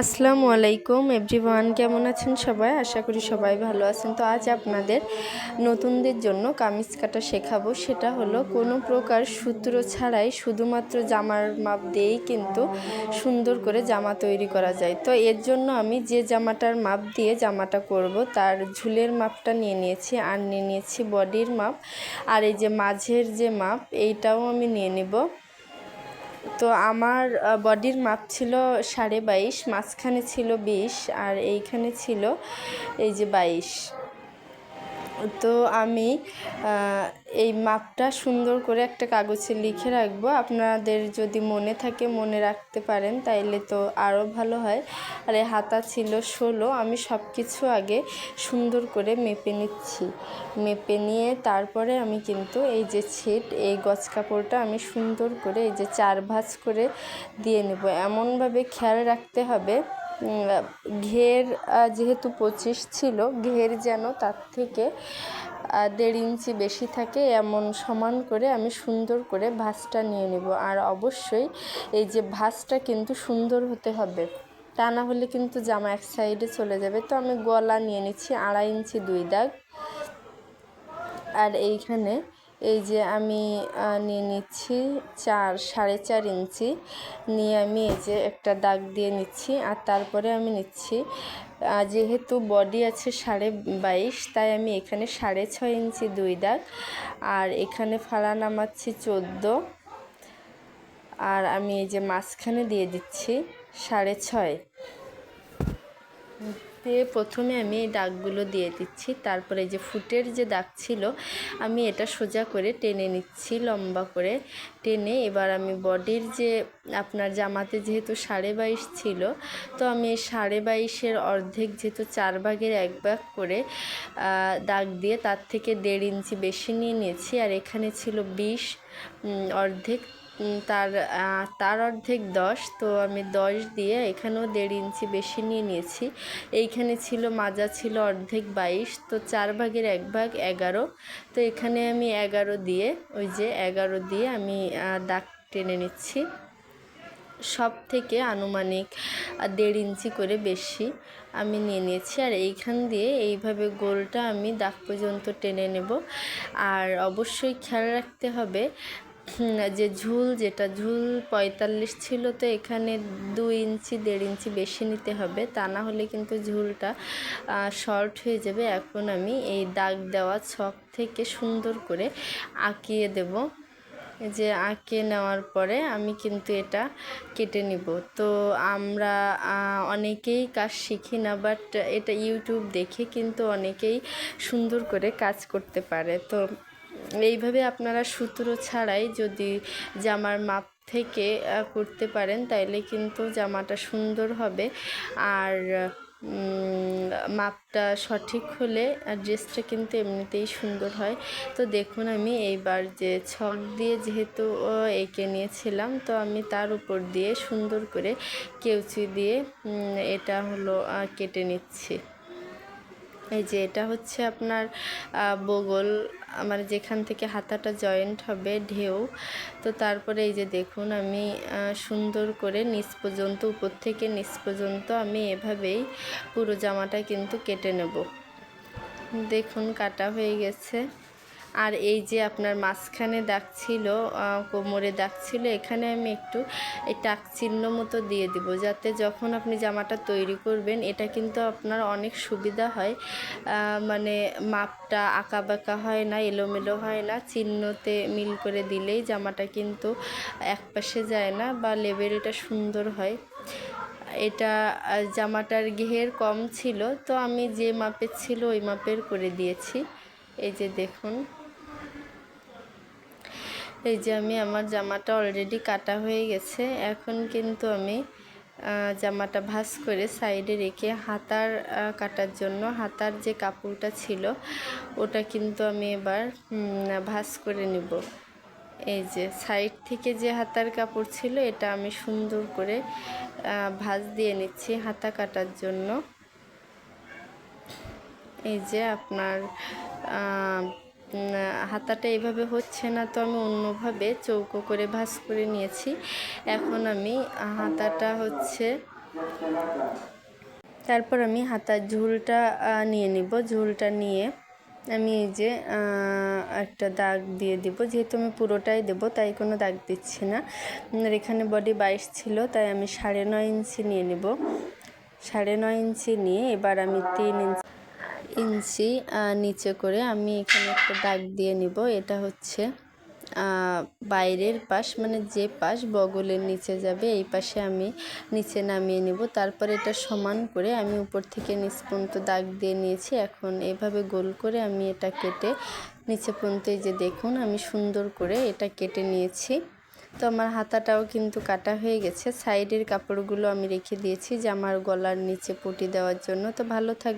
আসসালামু আলাইকুম এভরিওয়ান, কেমন আছেন সবাই? আশা করি সবাই ভালো আছেন। তো আজ আপনাদের নতুনদের জন্য কামিজ কাটা শেখাবো। সেটা হলো কোনো প্রকার সূত্র ছাড়াই শুধুমাত্র জামার মাপ দিয়েই কিন্তু সুন্দর করে জামা তৈরি করা যায়। তো এর জন্য আমি যে জামাটার মাপ দিয়ে জামাটা করব, তার ঝুলের মাপটা নিয়ে নিয়েছি আর নিয়ে নিয়েছি বডির মাপ। আর এই যে মাঝের যে মাপ, এইটাও আমি নিয়ে নেব। তো আমার বডির মাপ ছিল সাড়ে বাইশ, মাঝখানে ছিল বিশ আর এইখানে ছিল এই যে বাইশ। তো আমি এই মাপটা সুন্দর করে একটা কাগজে লিখে রাখব। আপনাদের যদি মনে থাকে, মনে রাখতে পারেন, তাইলে তো আরও ভালো হয়। আর এই হাতা ছিল ষোলো, আমি সব কিছু আগে সুন্দর করে মেপে নিচ্ছি। মেপে নিয়ে তারপরে আমি কিন্তু এই যে ছিট, এই গছ কাপড়টা আমি সুন্দর করে এই যে চার ভাঁজ করে দিয়ে নেব। এমনভাবে খেয়াল রাখতে হবে ঘের যেহেতু পঁচিশ ছিল, ঘের যেন তার থেকে দেড় ইঞ্চি বেশি থাকে, এমন সমান করে আমি সুন্দর করে ভাঁজটা নিয়ে নেব। আর অবশ্যই এই যে ভাঁজটা কিন্তু সুন্দর হতে হবে, তা না হলে কিন্তু জামা এক সাইডে চলে যাবে। তো আমি গলা নিয়ে নিচ্ছি আড়াই ইঞ্চি দুই দাগ। আর এইখানে এই যে আমি নিয়ে নিচ্ছি চার, সাড়ে চার ইঞ্চি। নিয়ে আমি এই যে একটা দাগ দিয়ে নিচ্ছি আর তারপরে আমি নিচ্ছি যেহেতু বডি আছে সাড়ে বাইশ, তাই আমি এখানে সাড়ে ছয় ইঞ্চি দুই দাগ আর এখানে ফালা নামাচ্ছি চোদ্দ। আর আমি এই যে মাঝখানে দিয়ে দিচ্ছি সাড়ে ছয়। দিয়ে প্রথমে আমি এই দাগগুলো দিয়ে দিচ্ছি। তারপরে যে ফুটের যে দাগ ছিল, আমি এটা সোজা করে টেনে নিচ্ছি, লম্বা করে টেনে। এবার আমি বডির যে আপনার জামাতে যেহেতু সাড়ে বাইশ ছিল, তো আমি সাড়ে বাইশের অর্ধেক যেহেতু চার ভাগের এক ভাগ করে দাগ দিয়ে তার থেকে দেড় ইঞ্চি বেশি নিয়ে নিয়েছি। আর এখানে ছিল বিশ অর্ধেক তার তার অর্ধেক দশ, তো আমি দশ দিয়ে এখানেও দেড় ইঞ্চি বেশি নিয়ে নিয়েছি। এইখানে ছিল, মাজা ছিল অর্ধেক বাইশ, তো চার ভাগের এক ভাগ এগারো। তো এখানে আমি এগারো দিয়ে, ওই যে এগারো দিয়ে আমি দাগ টেনে নিচ্ছি। সব থেকে আনুমানিক দেড় ইঞ্চি করে বেশি আমি নিয়ে নিয়েছি। আর এইখান দিয়ে এইভাবে গোলটা আমি দাগ পর্যন্ত টেনে নেব। আর অবশ্যই খেয়াল রাখতে হবে যে ঝুল যেটা, ঝুল পঁয়তাল্লিশ ছিল তো এখানে দু ইঞ্চি, দেড় ইঞ্চি বেশি নিতে হবে। তা না হলে কিন্তু ঝুলটা শর্ট হয়ে যাবে। এখন আমি এই দাগ দেওয়া ছক থেকে সুন্দর করে আঁকিয়ে দেব। যে আঁকে নেওয়ার পরে আমি কিন্তু এটা কেটে নিব। তো আমরা অনেকেই কাজ শিখি না বাট এটা ইউটিউব দেখে কিন্তু অনেকেই সুন্দর করে কাজ করতে পারে। তো এইভাবে আপনারা সূত্র ছাড়াই যদি জামার মাপ থেকে করতে পারেন, তাইলে কিন্তু জামাটা সুন্দর হবে। আর মাপটা সঠিক হলে আর ড্রেসটা কিন্তু এমনিতেই সুন্দর হয়। তো দেখুন আমি এইবার যে ছক দিয়ে যেহেতু এঁকে নিয়েছিলাম, তো আমি তার উপর দিয়ে সুন্দর করে কেউচি দিয়ে এটা হলো কেটে নিচ্ছি। এই যে এটা হচ্ছে আপনার বগল, আমার যেখান থেকে হাতাটা জয়েন্ট হবে ঢেউ। তো তারপরে এই যে দেখুন, আমি সুন্দর করে নিচ পর্যন্ত, উপর থেকে নিচ পর্যন্ত আমি এভাবেই পুরো জামাটা কিন্তু কেটে নেব। দেখুন, কাটা হয়ে গেছে। আর এই যে আপনার মাঝখানে দাগ ছিল কোমরে দাগ ছিল, এখানে আমি একটু এই টাক চিহ্ন মতো দিয়ে দিব যাতে যখন আপনি জামাটা তৈরি করবেন, এটা কিন্তু আপনার অনেক সুবিধা হয়। মানে মাপটা আঁকা বাঁকা হয় না, এলোমেলো হয় না, চিহ্নতে মিল করে দিলেই জামাটা কিন্তু এক পাশে যায় না বা লেবেলটা সুন্দর হয়। এটা জামাটার ঘের কম ছিল, তো আমি যে মাপের ছিল ওই মাপের করে দিয়েছি। এই যে দেখুন। এই যে আমি আমার জামাটা অলরেডি কাটা হয়ে গেছে। এখন কিন্তু আমি জামাটা ভাস করে সাইডে রেখে হাতার কাটার জন্য হাতার যে কাপড়টা ছিল, ওটা কিন্তু আমি এবার ভাস করে নিব। এই যে সাইড থেকে যে হাতার কাপড় ছিল, এটা আমি সুন্দর করে ভাজ দিয়ে নিচ্ছি হাতা কাটার জন্য। এই যে আপনার হাতাটা এভাবে হচ্ছে না, তো আমি অন্যভাবে চৌকো করে ভাস করে নিয়েছি। এখন আমি হাতাটা হচ্ছে তারপর আমি হাতার ঝুলটা নিয়ে নিব। ঝুলটা নিয়ে আমি এই যে একটা দাগ দিয়ে দিব। যেহেতু আমি পুরোটাই দেব, তাই কোনো দাগ দিচ্ছি না। এখানে বডি বাইশ ছিল, তাই আমি সাড়ে নয় ইঞ্চি নিয়ে নিব। সাড়ে নয় ইঞ্চি নিয়ে এবার আমি তিন ইঞ্চি ইঞ্চি নিচে করে আমি এখানে একটা দাগ দিয়ে নিব। এটা হচ্ছে বাইরের পাশ মানে যে পাশ বগলের নিচে যাবে, এই পাশে আমি নিচে নামিয়ে নিব। তারপর এটা সমান করে আমি উপর থেকে নিচ পর্যন্ত দাগ দিয়ে নিয়েছি। এখন এভাবে গোল করে আমি এটা কেটে নিচে পর্যন্ত এই যে দেখুন, আমি সুন্দর করে এটা কেটে নিয়েছি। তো আমার হাতাটাও কিন্তু কাটা হয়ে গেছে। সাইডের কাপড়গুলো আমি রেখে দিয়েছি যে আমার গলার নিচে পুঁটি দেওয়ার জন্য। তো ভালো থাক